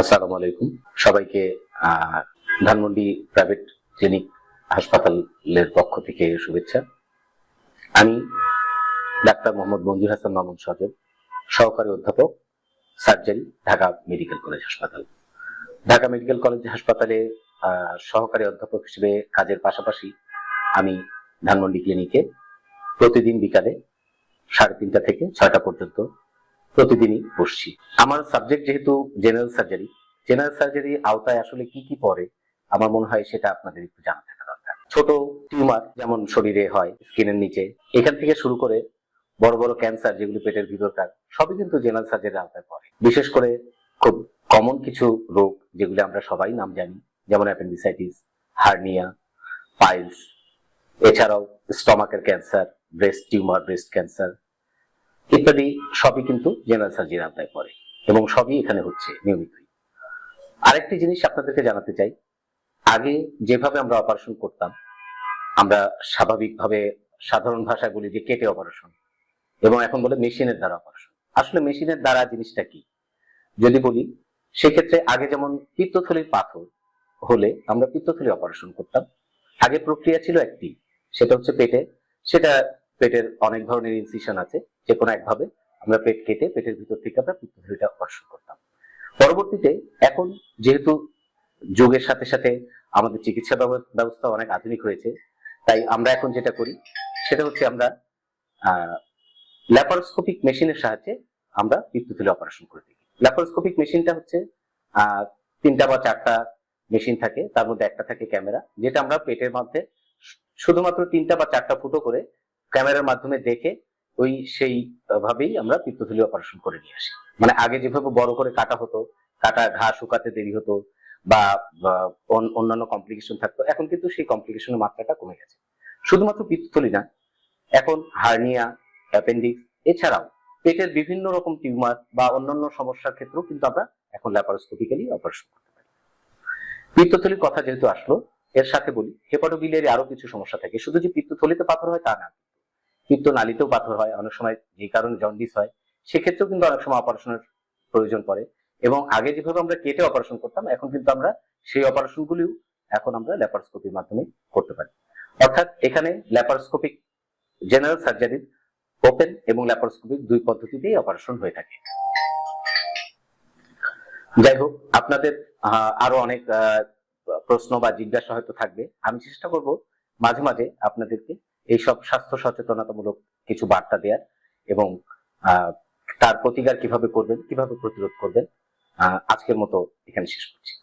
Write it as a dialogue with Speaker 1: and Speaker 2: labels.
Speaker 1: আসসালামু আলাইকুম। সবাইকে ধানমন্ডি প্রাইভেট ক্লিনিক হাসপাতালের পক্ষ থেকে শুভেচ্ছা। আমি ডাক্তার মোহাম্মদ মঞ্জুর হাসান মামুন সজল, সহকারী অধ্যাপক, সার্জারি, ঢাকা মেডিকেল কলেজ হাসপাতাল। ঢাকা মেডিকেল কলেজ হাসপাতালে সহকারী অধ্যাপক হিসেবে কাজের পাশাপাশি আমি ধানমন্ডি ক্লিনিকে প্রতিদিন বিকালে সাড়ে তিনটা থেকে ছয়টা পর্যন্ত প্রতিদিনই বসছি। আমার সাবজেক্ট যেহেতু জেনারেল সার্জারি জেনারেল সার্জারি আওতায় আসলে কি কি পড়ে, আমার মনে হয় সেটা আপনাদের একটু জানা থাকা দরকার। ছোট টিউমার যেমন শরীরে হয় স্কিনের নিচে, এখান থেকে শুরু করে বড় বড় ক্যান্সার যেগুলি পেটের ভিতরকার, সবই কিন্তু জেনারেল সার্জারির আওতায় পড়ে। বিশেষ করে খুব কমন কিছু রোগ যেগুলি আমরা সবাই নাম জানি, যেমন অ্যাপেন্ডিসাইটিস হার্নিয়া পাইলস এছাড়াও স্টমাকের cancer breast tumour breast cancer ইত্যাদি সবই কিন্তু জেনারেল সার্জারির আওতায় পড়ে এবং সবই এখানে হচ্ছে নিয়মিতই আরেকটি জিনিস আপনাদেরকে জানাতে চাই, আগে যেভাবে আমরা অপারেশন করতাম, আমরা স্বাভাবিকভাবে সাধারণ ভাষায় বলি যে কেটে অপারেশন এবং এখন বলে মেশিনের দ্বারা অপারেশন আসলে মেশিনের দ্বারা জিনিসটা কি? যদি বলি, সেক্ষেত্রে আগে যেমন পিত্তথলির পাথর হলে আমরা পিত্তথলি অপারেশন করতাম, আগে প্রক্রিয়া ছিল একটি, সেটা হচ্ছে পেটে, সেটা পেটের অনেক ধরনের ইনসিশন আছে যে কোনো একভাবে আমরা পেট কেটে পেটের ভিতর থেকে আমরা পিত্তথলিটা অপারেশন করতাম। পরবর্তীতে এখন যেহেতু যুগের সাথে সাথে আমাদের চিকিৎসা ব্যবস্থা অনেক আধুনিক হয়েছে, তাই আমরা এখন যেটা করি, সেটা হচ্ছে আমরা ল্যাপারোস্কোপিক মেশিনের সাহায্যে আমরা পিত্তথলি অপারেশন করে থাকি। ল্যাপারোস্কোপিক মেশিনটা হচ্ছে তিনটা বা চারটা মেশিন থাকে, তার মধ্যে একটা থাকে ক্যামেরা যেটা আমরা পেটের মধ্যে শুধুমাত্র তিনটা বা চারটা ফুটো করে ক্যামেরার মাধ্যমে দেখে ওই সেই ভাবেই আমরা পিত্তথলি অপারেশন করে নিয়ে আসি। মানে আগে যেভাবে বড় করে কাটা হতো, কাটা ঘা শুকাতে দেরি হতো বা অন্যান্য কমপ্লিকেশন থাকতো, এখন কিন্তু সেই কমপ্লিকেশনের মাত্রাটা কমে গেছে। শুধুমাত্র পিত্তথলি না, এখন হার্নিয়া অ্যাপেন্ডিক্স এছাড়াও পেটের বিভিন্ন রকম টিউমার বা অন্যান্য সমস্যার ক্ষেত্রেও কিন্তু আমরা এখন ল্যাপারোস্কোপিক্যালি অপারেশন করতে পারি। পিত্তথলির কথা যেহেতু আসলো, এর সাথে বলি হেপাটোবিলিয়ারি আরও কিছু সমস্যা থাকে। শুধু যে পিত্তথলিতে পাথর হয় তা না পিত্ত নালীতেও পাথর হয়, অনেক সময় যে কারণে জন্ডিস হয়, সেক্ষেত্রেও কিন্তু অনেক সময় অপারেশনের প্রয়োজন পড়ে। এবং আগে যেভাবে আমরা কেটে অপারেশন করতাম, এখন কিন্তু আমরা সেই অপারেশন গুলিও এখন আমরা ল্যাপারোস্কোপির মাধ্যমে করতে পারি। অর্থাৎ এখানে ল্যাপারোস্কোপিক জেনারেল সার্জারির ওপেন এবং ল্যাপারোস্কোপিক দুই পদ্ধতিতেই অপারেশন হয়ে থাকে। যাই হোক, আপনাদের আরও অনেক প্রশ্ন বা জিজ্ঞাসা হয়তো থাকবে। আমি চেষ্টা করব মাঝে মাঝে আপনাদেরকে এইসব স্বাস্থ্য সচেতনতামূলক কিছু বার্তা দেওয়ার এবং তার প্রতিকার কীভাবে করবেন, কীভাবে প্রতিরোধ করবেন আজকের মতো এখানে শেষ করছি।